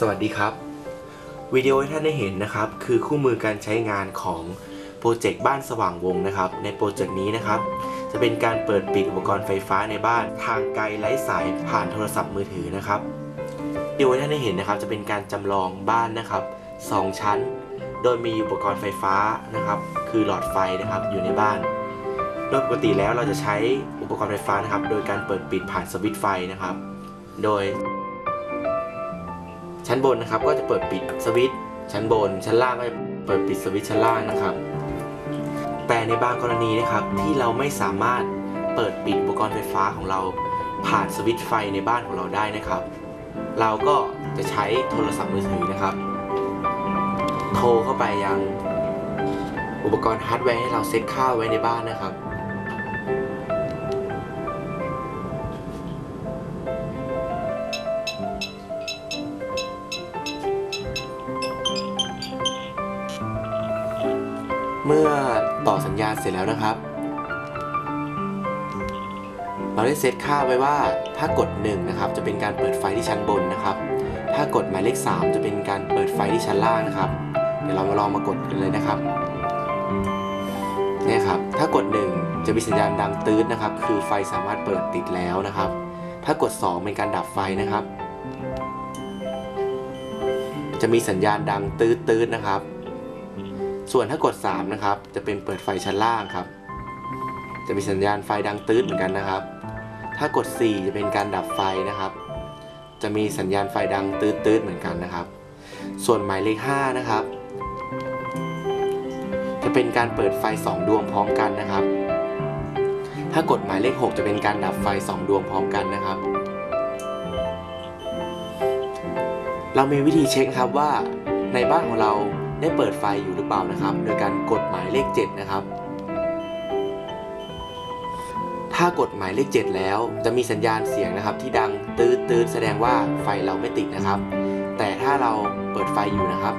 สวัสดีครับ วิดีโอที่ท่านได้เห็นนะครับ คือคู่มือการใช้งานของโปรเจกต์บ้านสว่างวงนะครับ ในโปรเจกต์นี้นะครับ จะเป็นการเปิดปิดอุปกรณ์ไฟฟ้าในบ้านทางไกลไร้สายผ่านโทรศัพท์มือถือนะครับวิดีโอที่ท่านได้เห็นนะครับ จะเป็นการจำลองบ้านนะครับสองชั้น โดยมีอุปกรณ์ไฟฟ้านะครับ คือหลอดไฟนะครับอยู่ในบ้าน โดยปกติแล้วเราจะใช้อุปกรณ์ไฟฟ้านะครับ โดยการเปิดปิดผ่านสวิตช์ไฟนะครับ โดย ชั้นบนนะครับก็จะเปิดปิดสวิตช์ชั้นบน ชั้นล่างก็จะเปิดปิดสวิตช์ชั้นล่างนะครับ แต่ในบางกรณีนะครับที่เราไม่สามารถเปิดปิดอุปกรณ์ไฟฟ้าของเรา ผ่านสวิตช์ไฟในบ้านของเราได้นะครับ เราก็จะใช้โทรศัพท์มือถือนะครับ โทรเข้าไปยังอุปกรณ์ฮาร์ดแวร์ให้เราเซ็ตค่าไว้ในบ้านนะครับ เมื่อต่อสัญญาณเสร็จแล้วนะครับ เราได้เซตค่าไว้ว่าถ้ากด 1 นะครับ จะเป็นการเปิดไฟที่ชั้นบนนะครับ ถ้ากดหมายเลข 3 จะเป็นการเปิดไฟที่ชั้นล่างนะครับ เดี๋ยวเรามาลองมากดกันเลยนะครับเนี่ยครับ ถ้ากด 1 จะมีสัญญาณดังตืดนะครับ คือไฟสามารถเปิดติดแล้วนะครับ ถ้ากด 2 เป็นการดับไฟนะครับ จะมีสัญญาณดังตืดตืดๆนะครับ ส่วนถ้ากด 3 นะครับ จะเป็นเปิดไฟชั้นล่างครับ จะมีสัญญาณไฟดังตืดเหมือนกันนะครับ ถ้ากด 4 จะเป็นการดับไฟนะครับ จะมีสัญญาณไฟดังตืดตืดๆเหมือนกันนะครับ ส่วนหมายเลข 5 นะครับ จะเป็นการเปิดไฟ 2 ดวงพร้อมกันนะครับ ถ้ากดหมายเลข 6 จะเป็นการดับไฟ 2 ดวงพร้อมกันนะครับเรามีวิธีเช็คครับว่าในบ้านของเรา ได้เปิดไฟอยู่หรือเปล่านะครับ โดยการกดหมายเลข 7 นะครับ ถ้ากดหมายเลข 7 แล้วจะมีสัญญาณเสียงนะครับ ที่ดังตืดตืดๆแสดงว่าไฟเราไม่ติดนะครับ แต่ถ้าเราเปิดไฟอยู่นะครับ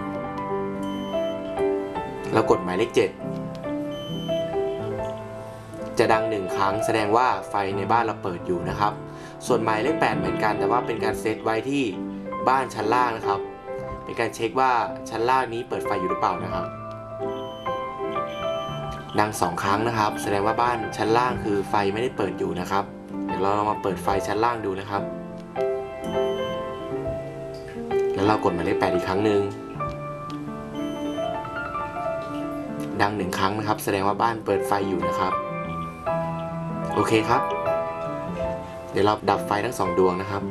เรากดหมายเลข 7 จะดังหนึ่งครั้งแสดงว่าไฟในบ้านเราเปิดอยู่นะครับ ส่วนหมายเลข 8 เหมือนกัน แต่ว่าเป็นการเซตไว้ที่บ้านชั้นล่างนะครับ เป็นการเช็คว่าชั้นล่างนี้เปิดไฟอยู่หรือเปล่านะครับดังสองครั้งนะครับ แสดงว่าบ้านชั้นล่างคือไฟไม่ได้เปิดอยู่นะครับ เดี๋ยวเราลองมาเปิดไฟชั้นล่างดูนะครับ แล้วเรากดหมายเลขแปดอีกครั้งหนึ่งดังหนึ่งครั้งนะครับ แสดงว่าบ้านเปิดไฟอยู่นะครับ โอเคครับ เดี๋ยวเราดับไฟทั้งสองดวงนะครับ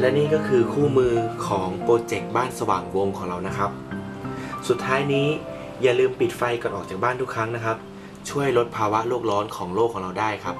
และนี่ก็คือคู่มือของโปรเจกต์บ้านสว่างวงของเรานะครับ สุดท้ายนี้อย่าลืมปิดไฟก่อนออกจากบ้านทุกครั้งนะครับ ช่วยลดภาวะโลกร้อนของโลกของเราได้ครับ